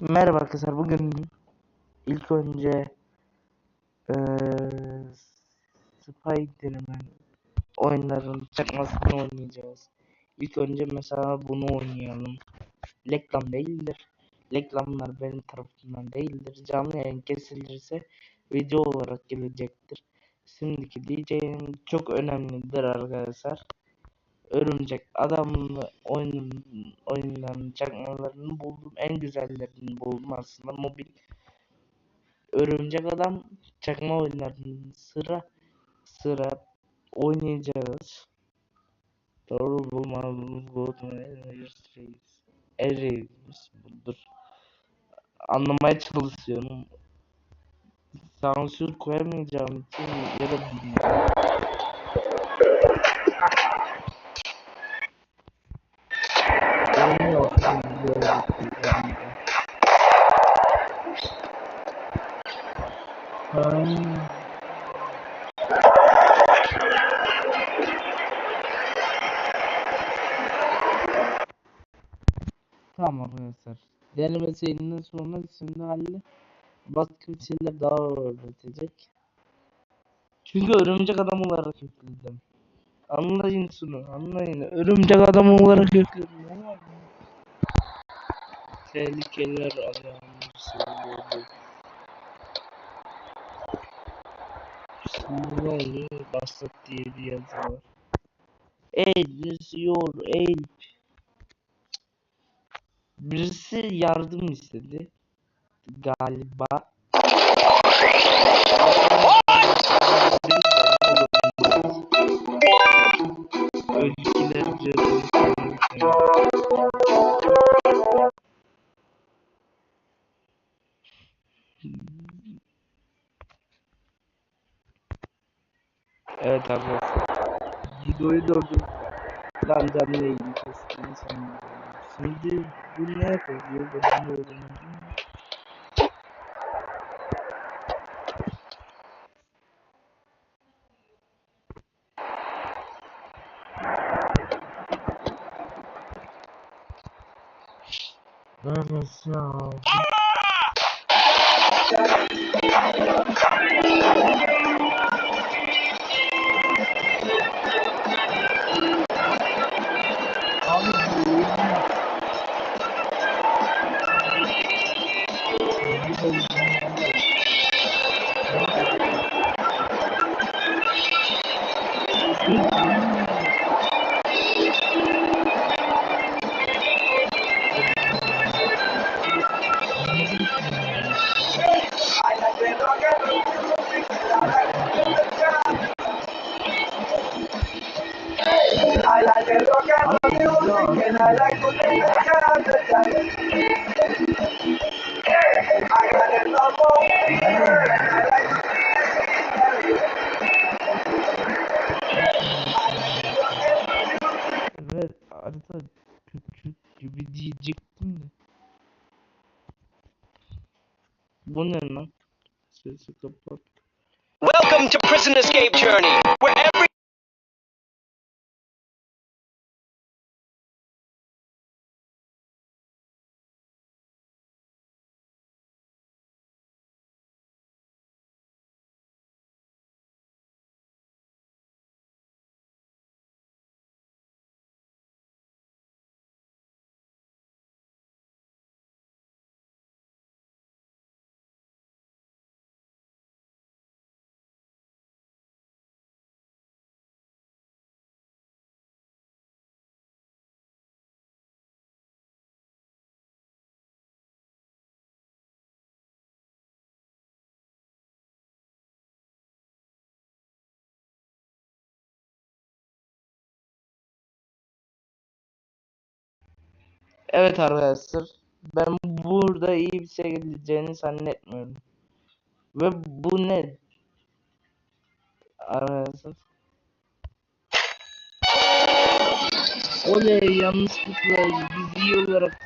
Merhaba arkadaşlar. Bugün ilk önce eee Spider-Man oyunların çakmasını oynayacağız. İlk önce mesela bunu oynayalım. Reklam değildir. Reklamlar benim tarafımdan değildir. Canlı yayın kesilirse video olarak gelecektir. Şimdiki diyeceğim çok önemlidir arkadaşlar. Örümcek Adam oyunun oyunların çakmalarını buldum. En güzellerini buldum aslında mobil. Örümcek Adam çakma oyunlarının sıra sıra oynayacağız. Doğru bulmamız Erimiz budur. Anlamaya çalışıyorum. Sansür koyamayacağım için ya da bilmiyorum. Oynuyorsun böyle yani. Hmm. Tamam arkadaşlar. Deneme serinden sonra şimdi halle başka bir şeyler daha öğretecek. Çünkü örümcek adam olarak yükledim. Anlayın şunu, anlayın. Örümcek adam olarak yükledim. Tehlikeler ayağımı söylüyordu. Oluyor? Başlat diye bir yazı var. Yor, eğil. Birisi yardım istedi. Galiba. Evet arkadaşlar. Videoyu durdum. Lan canlı yayını kestim sanırım. Şimdi bu ne Welcome to Prison Escape Journey, Evet arkadaşlar. Ben burada iyi bir şey geleceğini zannetmiyorum. Ve bu ne? Arkadaşlar. Oley yanlışlıkla biz iyi olarak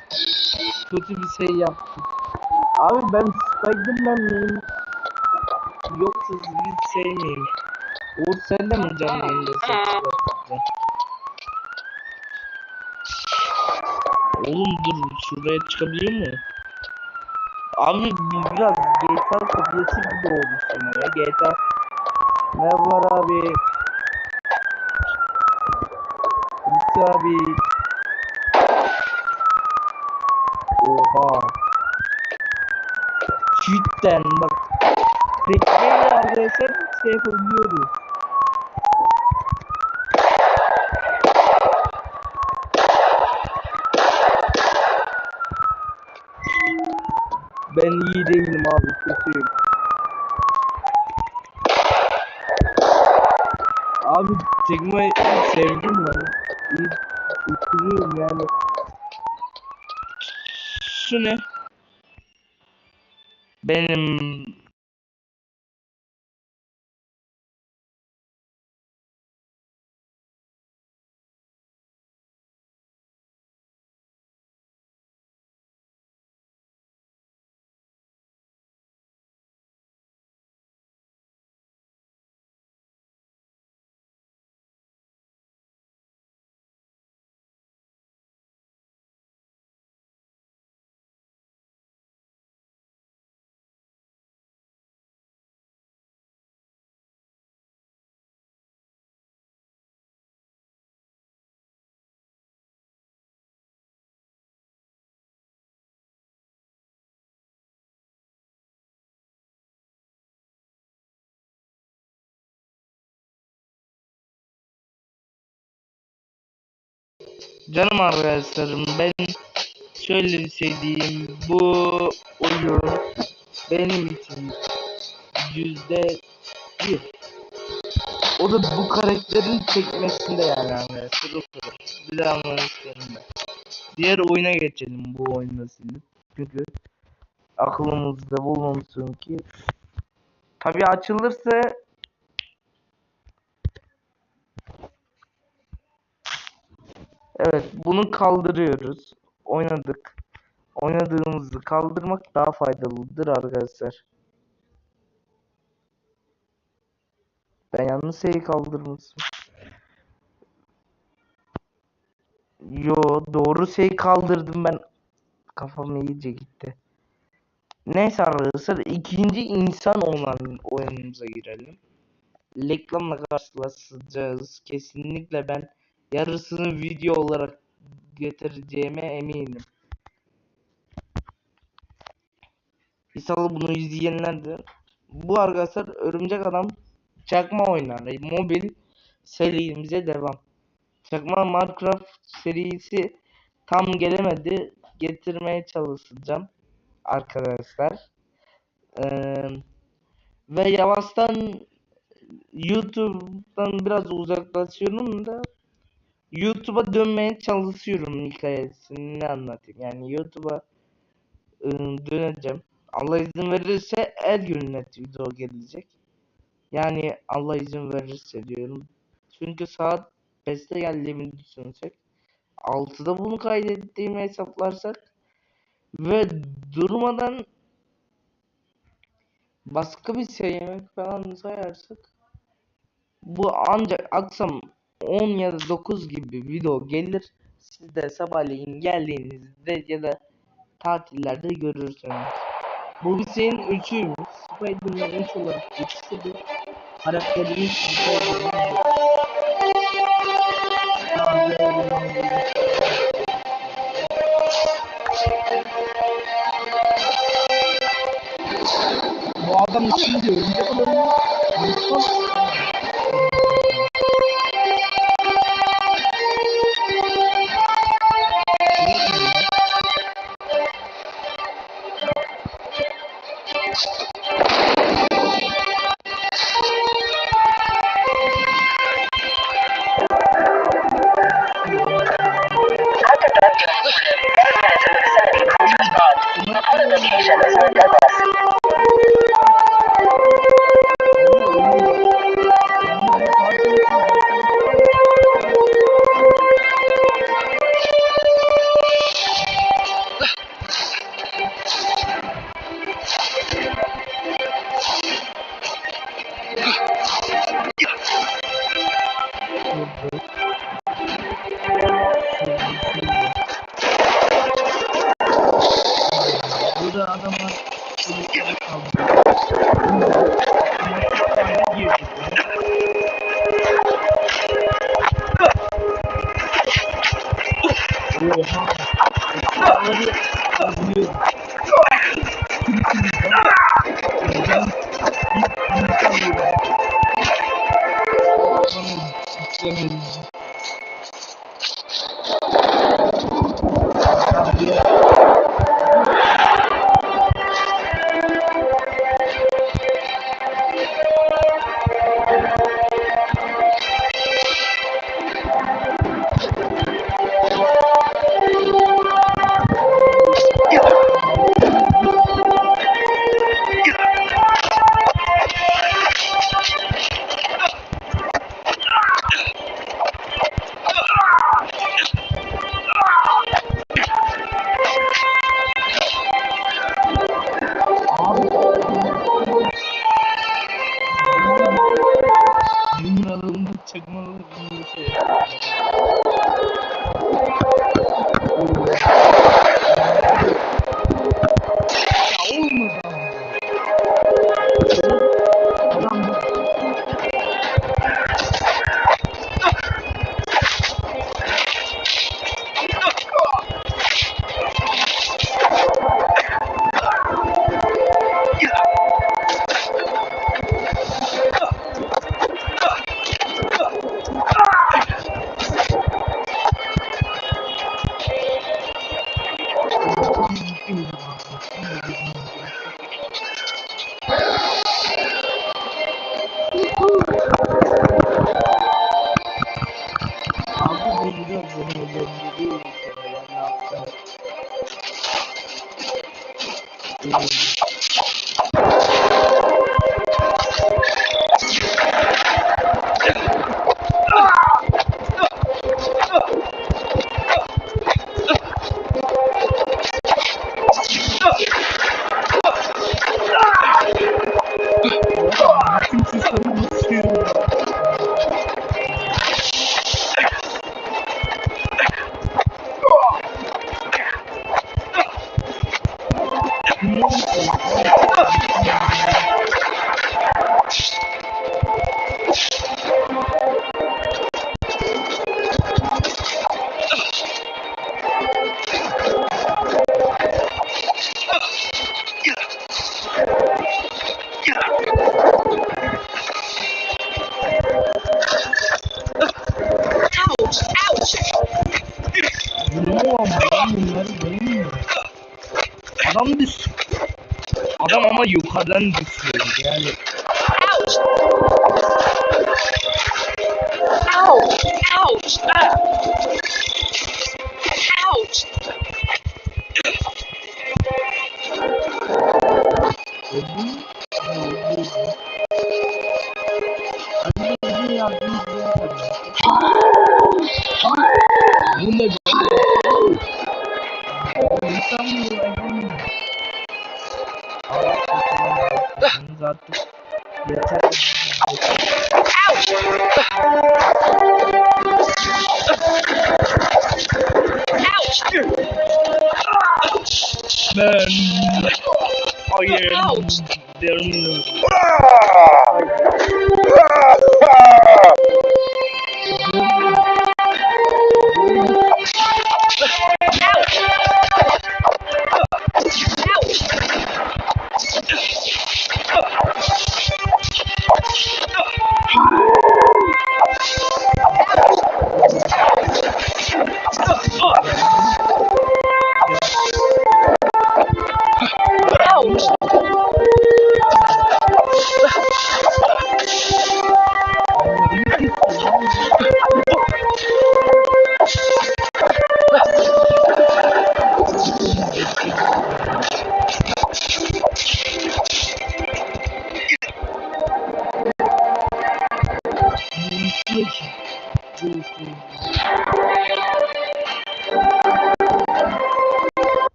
kötü bir şey yaptık. Abi ben Spiderman miyim? Yoksa bir şey miyim? Uğur sen de mi canlı Oğlum dur şuraya çıkabiliyor mu? Abi biraz GTA kopyası gibi olmuş ama ya GTA. Merhabalar abi. Hulusi abi. Oha. Cidden bak. Tekneyle arkadaşlar şey yapabiliyoruz. Ben iyi değilim abi kötüyüm. Abi tekme sevdim ben. İyi uçuruyorum yani. Şu ne? Benim Canım arkadaşlarım ben şöyle bu oyun benim için yüzde bir. O da bu karakterin çekmesinde yani arkadaşlar o kadar. Bir de anlayışlarında. Diğer oyuna geçelim bu oyunu silip. Çünkü aklımızda bulunsun ki tabi açılırsa Evet bunu kaldırıyoruz. Oynadık. Oynadığımızı kaldırmak daha faydalıdır arkadaşlar. Ben yanlış şeyi kaldırmışım. Yo doğru şeyi kaldırdım ben. Kafam iyice gitti. Neyse arkadaşlar ikinci insan olan oyunumuza girelim. Reklamla karşılaşacağız. Kesinlikle ben yarısını video olarak getireceğime eminim. İnşallah bunu izleyenler de bu arkadaşlar Örümcek Adam çakma oynar. Mobil serimize devam. Çakma Minecraft serisi tam gelemedi. Getirmeye çalışacağım arkadaşlar. Ee, ve yavaştan YouTube'dan biraz uzaklaşıyorum da YouTube'a dönmeye çalışıyorum hikayesini anlatayım. Yani YouTube'a ıı, döneceğim. Allah izin verirse her gün net video gelecek. Yani Allah izin verirse diyorum. Çünkü saat 5'te geldiğimi düşünsek 6'da bunu kaydettiğimi hesaplarsak ve durmadan başka bir şey yemek falan sayarsak bu ancak akşam 10 ya da 9 gibi video gelir. Siz de sabahleyin geldiğinizde ya da tatillerde görürsünüz. Bu bir şeyin üçüymüş. Spider-Man 3 olarak geçti bir karakterimiz Spider-Man. Bu adam için kadar After Southern district yani ouch ouch ouch that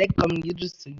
Black Community so.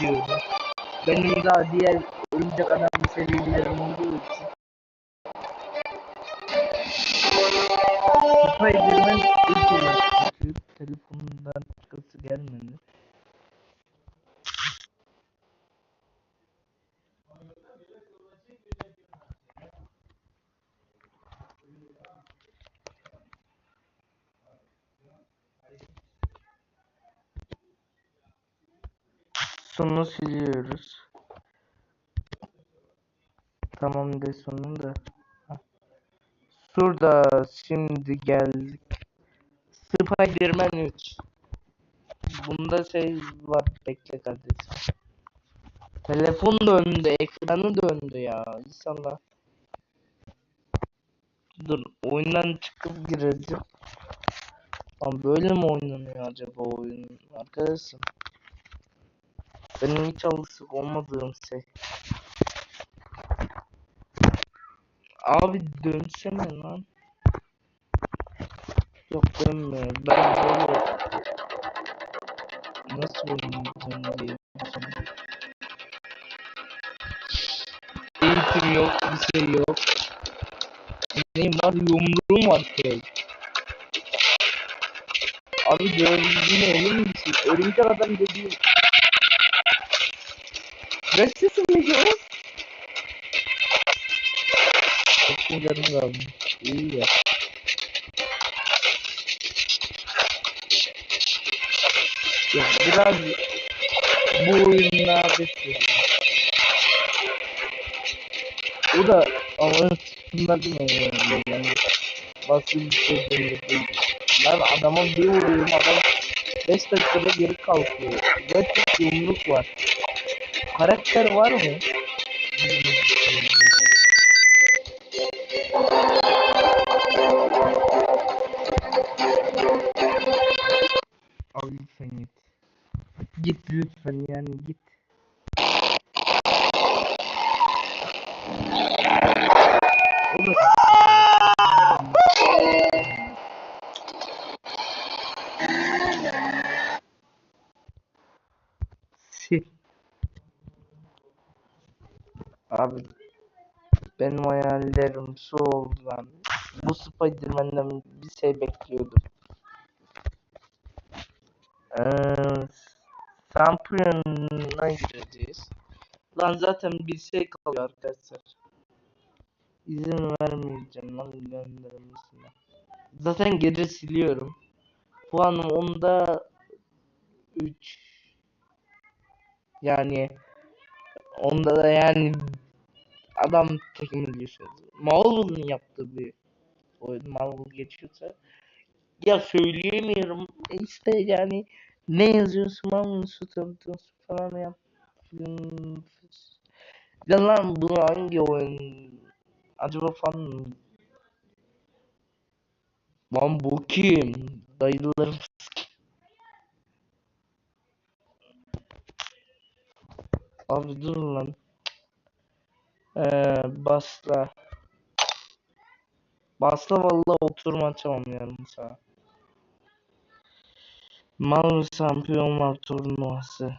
Diyorum. Benim daha diğer örümcek adam serilerim olduğu için Spiderman ilk olarak. Telefonundan çıkası gelmedi. Sonu siliyoruz. Tamam de sonunu da. Şurada şimdi geldik. Spiderman 3. Bunda şey var bekle kardeşim. Telefon döndü, ekranı döndü ya. İnşallah. Dur oyundan çıkıp gireceğim. Lan böyle mi oynanıyor acaba oyun arkadaşım? Benim hiç alışık olmadığım şey. Abi dönsene lan. Yok dönmüyor. Ben böyle nasıl oynayacağım diye. Eğitim yok, bir şey yok. Neyim var? Yumruğum var şey. Abi gördüğünü emin misin? Örümcek adam dediğim. Ne sesi geliyor? Çok canım kalmış. İyi ya. Ya biraz bu oyunlarda seviyorum. O da ama sıkıntılar yani. yani nasıl bir şey değil. Ben adama bir vuruyorum adam 5 dakikada geri kalkıyor. Ve çok yumruk var. Karakter var mı? Abi lütfen git. Git lütfen yani git. O da Sil. Abi benim hayallerim şu oldu lan. Bu Spiderman'den bir şey bekliyordum. Ee, Şampiyon'a gireceğiz. Lan zaten bir şey kalıyor arkadaşlar. İzin vermeyeceğim lan göndermesine. Zaten geri siliyorum. Puanım onda 3. Yani onda da yani adam takımı biliyorsunuz. Marvel'ın yaptığı bir oyun Marvel geçiyorsa ya söyleyemiyorum işte yani ne yazıyorsun Marvel'ın tutuyorsun falan yap. Hmm, Ya lan bu hangi oyun? Acaba mı? Lan bu kim? Dayılarım Abi dur lan. Ee, basla. Basla valla oturma açamam yalnız ha. Mal şampiyonlar turnuvası.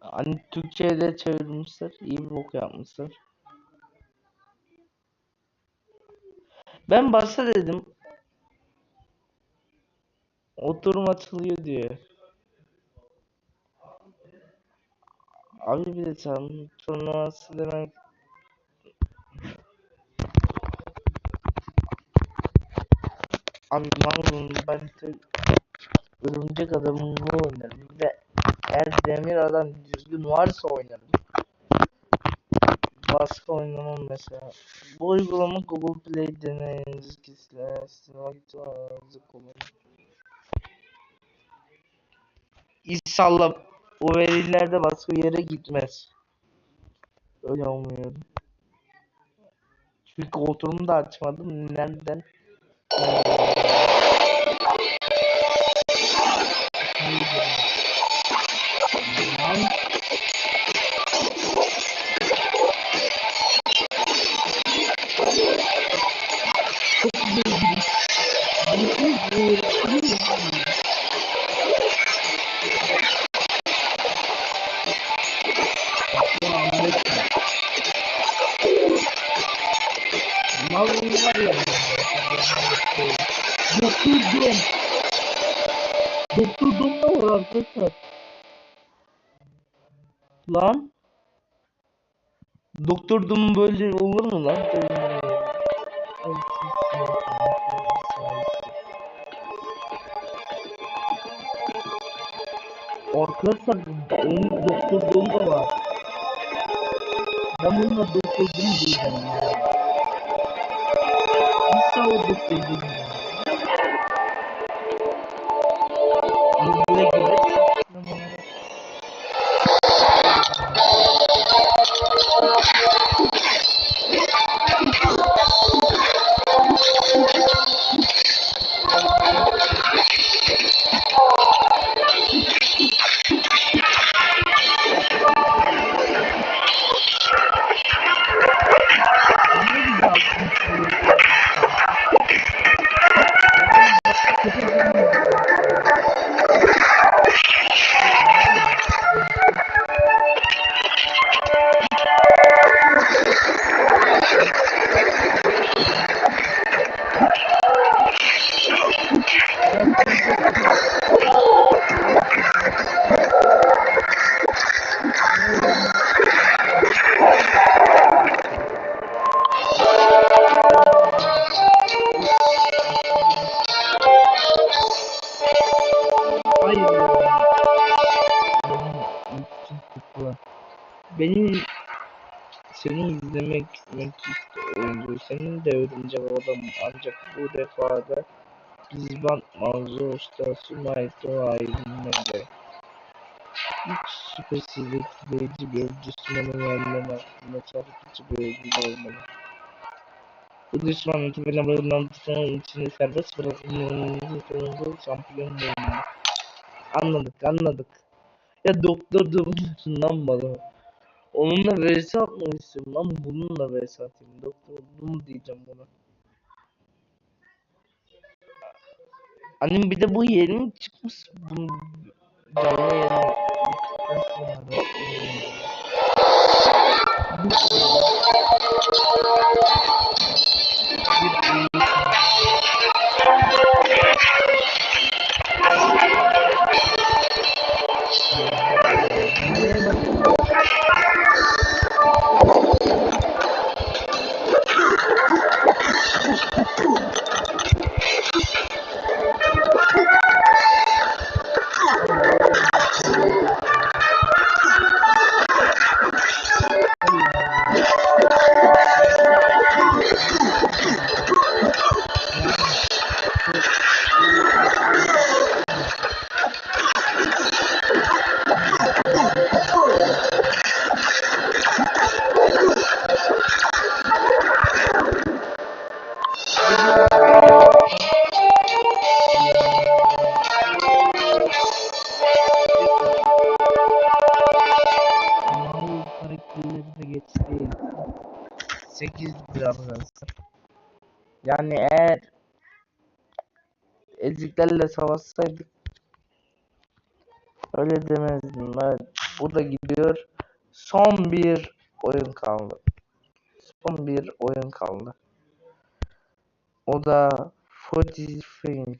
Hani Türkçe'de çevirmişler. iyi bir bok yapmışlar. Ben başla dedim. Oturum açılıyor diyor. Abi bir de tam turnuvası demek. Abi malum ben de örümcek adamını oynarım ve eğer demir adam düzgün varsa oynarım. Başka oynamam mesela. Bu uygulama Google Play deneyiniz kişiler sinema gitmenizi kullanın. İnşallah o verilerde başka yere gitmez. Öyle olmuyor. Çünkü oturumu da açmadım. Nereden? Lan. Doktordum böyle olur mu lan? Arkadaşlar onun doktordum da var. Ben bununla doktordum diyeceğim ya. Nasıl o Senin de örümcek adam ancak bu defa da Bizban manzara ustası Michael ailinde. Hiç şüphesiz etkileyici bir düşmanın yanından aklına çarpıcı bir ödül olmalı. Bu tepene barınan düşmanın içinde serbest bırakılmanın sonunda şampiyon olmalı. Anladık anladık. Ya doktor lan bana. Onunla vs atmak istiyorum lan bununla vs atayım. Doktor bunu diyeceğim buna. Annem bir de bu yeni mi çıkmış? Bu canlı yayın bittikten Yani eğer eziklerle savaşsaydık öyle demezdim. Evet, bu da gidiyor. Son bir oyun kaldı. Son bir oyun kaldı. O da Fortifying.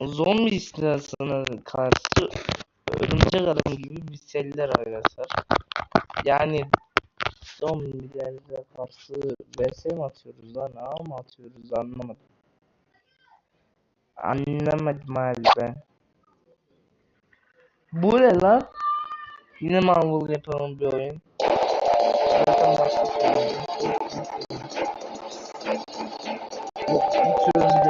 Zombi istilasına karşı örümcek adam gibi bir seller arkadaşlar. Yani zombilerle karşı vs mi atıyoruz lan? A mı atıyoruz anlamadım. Anlamadım abi. Bu ne lan? Yine Marvel yapalım bir oyun. Zaten başka bir oyun. Hiç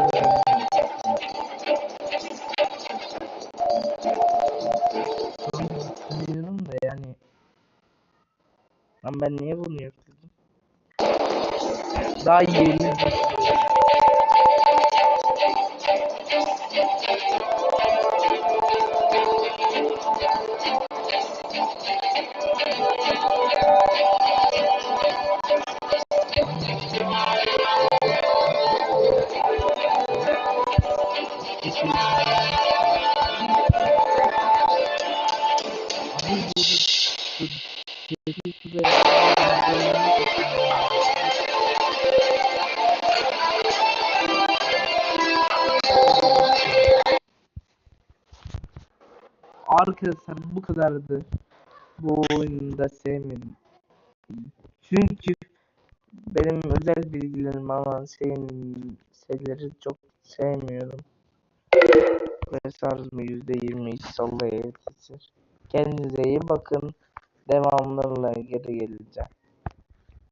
Lan ben niye bunu yapıyordum? Daha yeni Arkadaşlar bu kadardı. Bu oyunu da sevmedim. Çünkü benim özel bilgilerim alan şeyin şeyleri çok sevmiyorum. Ve sarzma %20 iş sallaya yetişir. Kendinize iyi bakın. Devamlarla geri geleceğim.